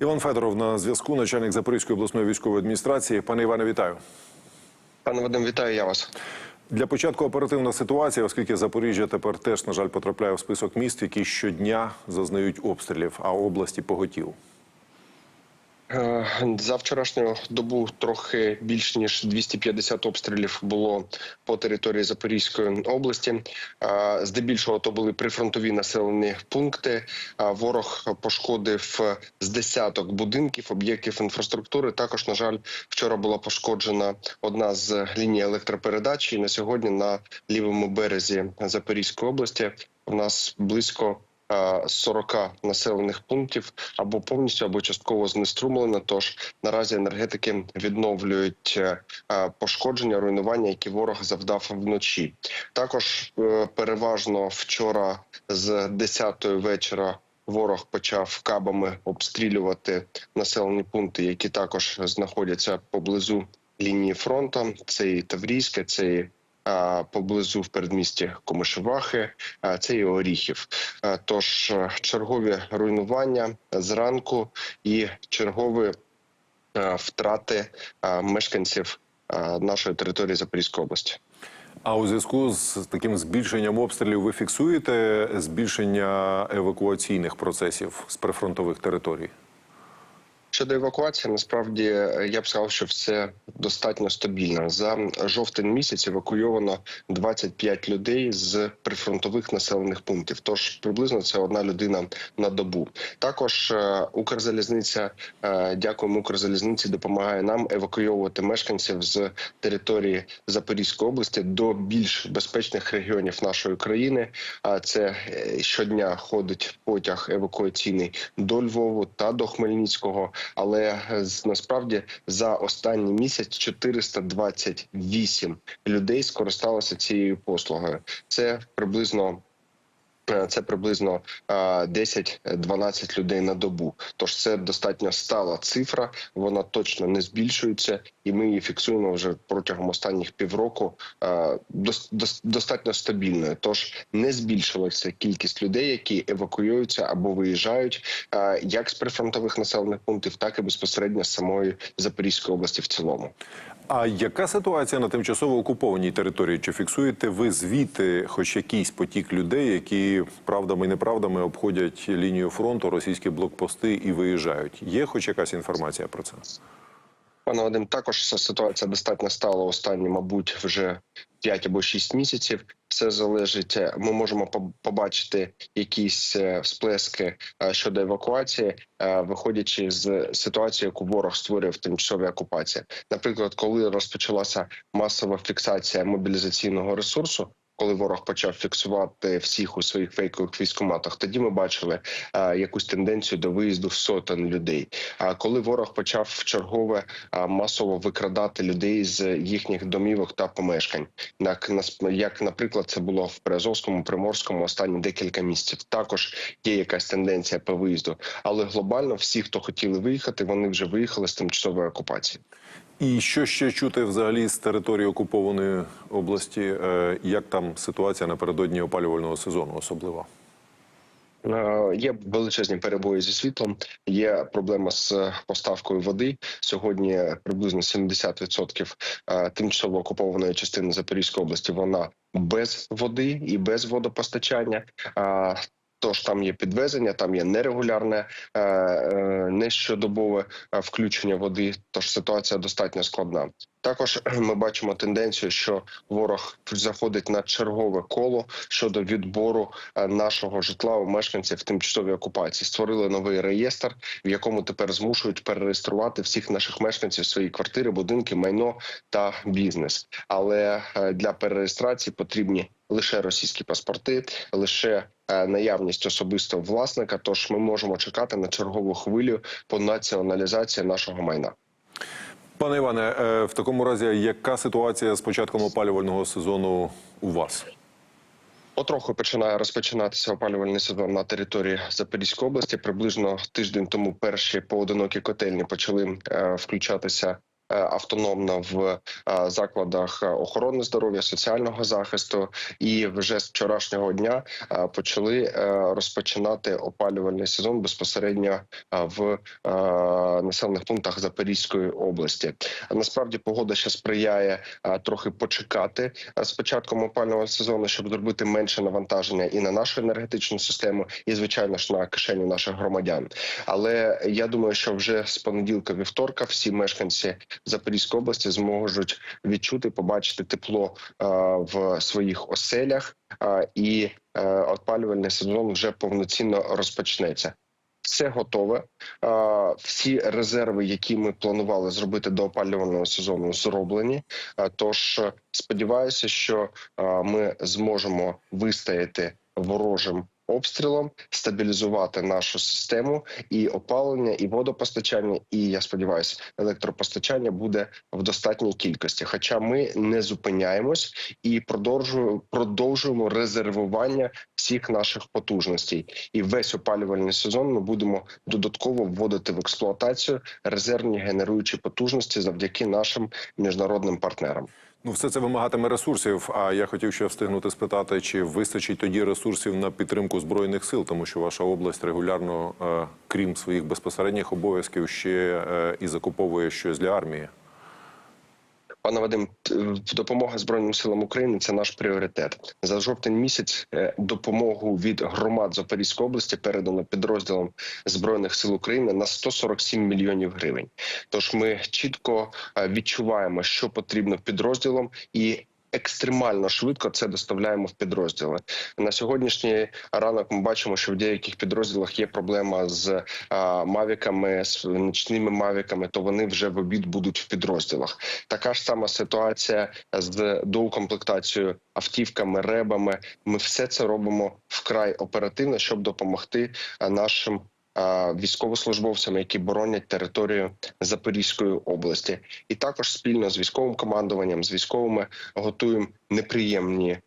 Іван Федоров на зв'язку, начальник Запорізької обласної військової адміністрації. Пане Іване, вітаю. Пане Вадим, вітаю я вас. Для початку оперативна ситуація, оскільки Запоріжжя тепер теж, на жаль, потрапляє в список міст, які щодня зазнають обстрілів, а області поготів. Е, За вчорашню добу трохи більш ніж 250 обстрілів було по території Запорізької області. Е, Здебільшого то були прифронтові населені пункти. Е, Ворог пошкодив з десяток будинків, об'єктів інфраструктури. Також, на жаль, вчора була пошкоджена одна з ліній електропередач. І на сьогодні на лівому березі Запорізької області у нас близько. Е, 40 населених пунктів або повністю, або частково знеструмлено. Тож наразі енергетики відновлюють е, пошкодження, руйнування, які ворог завдав вночі. Також е, переважно вчора з 10-ї вечора. Ворог почав кабами обстрілювати населені пункти, які також знаходяться поблизу лінії фронту. Це і Таврійське, це і поблизу в передмісті Комишевахи, а, це і Оріхів. Тож е, чергові руйнування зранку і чергові е, втрати е, мешканців е, нашої території Запорізької області. А у зв'язку з таким збільшенням обстрілів ви фіксуєте збільшення евакуаційних процесів з прифронтових територій? Щодо евакуації, насправді е, я б сказав, що все достатньо стабільно. За жовтень місяць евакуйовано 25 людей з прифронтових населених пунктів. Тож приблизно це одна людина на добу. Також е, Укрзалізниця, е, дякуємо Укрзалізниці, допомагає нам евакуйовувати мешканців з території Запорізької області до більш безпечних регіонів нашої країни. А це щодня ходить потяг евакуаційний до Львову та до Хмельницького. Але е, насправді за останній місяць 428 людей скористалося цією послугою. Це приблизно. Е, Це приблизно е, 10-12 людей на добу. Тож це достатньо стала цифра. Вона точно не збільшується, і ми її фіксуємо вже протягом останніх півроку е, дос- дос- достатньо стабільною. Тож не збільшилася кількість людей, які евакуюються або виїжджають е, як з прифронтових населених пунктів, так і безпосередньо з самої Запорізької області в цілому. А яка ситуація на тимчасово окупованій території? Чи фіксуєте ви звідти хоч якийсь потік людей, які правдами і неправдами обходять лінію фронту, російські блокпости і виїжджають? Є хоч якась інформація про це? Пане Вадим, також ця ситуація достатньо стала останні, мабуть, вже 5 або 6 місяців. Все залежить. е, Ми можемо поб- побачити якісь е, всплески е, щодо евакуації, виходячи з ситуації, яку ворог створює в тимчасовій окупації. Наприклад, коли розпочалася масова фіксація мобілізаційного ресурсу. Коли ворог почав фіксувати всіх у своїх фейкових військоматах, тоді ми бачили е, якусь тенденцію до виїзду сотень людей. А коли ворог почав вчергове а, масово викрадати людей з їхніх домівок та помешкань, як як, наприклад, це було в Приазовському, Приморському останні декілька місяців. Також є якась тенденція по виїзду, але глобально всі, хто хотіли виїхати, вони вже виїхали з тимчасової окупації. І що ще чути взагалі з території окупованої області? Е, Як там ситуація напередодні опалювального сезону, особливо? Е, Є величезні перебої зі світлом. Є проблема з поставкою води. Сьогодні приблизно 70% е, тимчасово окупованої частини Запорізької області вона без води і без водопостачання. Тож там є підвезення, там є нерегулярне е, е, нещодобове е, включення води. Тож ситуація достатньо складна. Також ми бачимо тенденцію, що ворог заходить на чергове коло щодо відбору нашого житла у мешканців тимчасової окупації. Створили новий реєстр, в якому тепер змушують перереєструвати всіх наших мешканців свої квартири, будинки, майно та бізнес. Але для перереєстрації потрібні лише російські паспорти, лише е, наявність особистого власника. Тож ми можемо чекати на чергову хвилю по націоналізації нашого майна. Пане Іване, е, в такому разі, яка ситуація з початком опалювального сезону у вас? Потроху починає розпочинатися опалювальний сезон на території Запорізької області. Приблизно тиждень тому перші поодинокі котельні почали е, включатися автономно в е, закладах охорони здоров'я, соціального захисту, і вже з вчорашнього дня е, почали е, розпочинати опалювальний сезон безпосередньо е, в е, населених пунктах Запорізької області. Насправді погода ще сприяє е, трохи почекати е, з початком опалювального сезону, щоб зробити менше навантаження і на нашу енергетичну систему, і звичайно ж на кишеню наших громадян. Але я думаю, що вже з понеділка вівторка всі мешканці Запорізької області зможуть відчути, побачити тепло е, в своїх оселях, е, і е, опалювальний сезон вже повноцінно розпочнеться. Все готове. Всі резерви, які ми планували зробити до опалювального сезону, зроблені. Тож сподіваюся, що ми зможемо вистояти ворожим обстрілом, стабілізувати нашу систему і опалення, і водопостачання, і я сподіваюся, електропостачання буде в достатній кількості. Хоча ми не зупиняємось і продовжуємо продовжуємо резервування всіх наших потужностей. І весь опалювальний сезон ми будемо додатково вводити в експлуатацію резервні генеруючі потужності завдяки нашим міжнародним партнерам. Ну, все це вимагатиме ресурсів. А я хотів ще встигнути спитати, чи вистачить тоді ресурсів на підтримку збройних сил, тому що ваша область регулярно, е, крім своїх безпосередніх обов'язків, ще е, і закуповує щось для армії. Пане Вадим, допомога збройним силам України це наш пріоритет. За жовтень місяць е, допомогу від громад Запорізької області передано підрозділам збройних сил України на 147 мільйонів гривень. Тож ми чітко е, відчуваємо, що потрібно підрозділам і. Екстремально швидко це доставляємо в підрозділи на сьогоднішній ранок. Ми бачимо, що в деяких підрозділах є проблема з а, мавіками, з нічними мавіками. То вони вже в обід будуть в підрозділах. Така ж сама ситуація з доукомплектацією автівками, ребами. Ми все це робимо вкрай оперативно, щоб допомогти нашим. А, Військовослужбовцям, які боронять територію Запорізької області, і також спільно з військовим командуванням, з військовими готуємо неприємні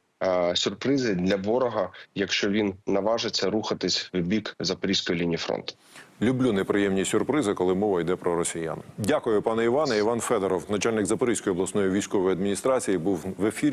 сюрпризи для ворога, якщо він наважиться рухатись в бік Запорізької лінії фронту. Люблю неприємні сюрпризи, коли мова йде про росіян. Дякую, пане Іване. Іван Федоров, начальник Запорізької обласної військової адміністрації, був в ефірі.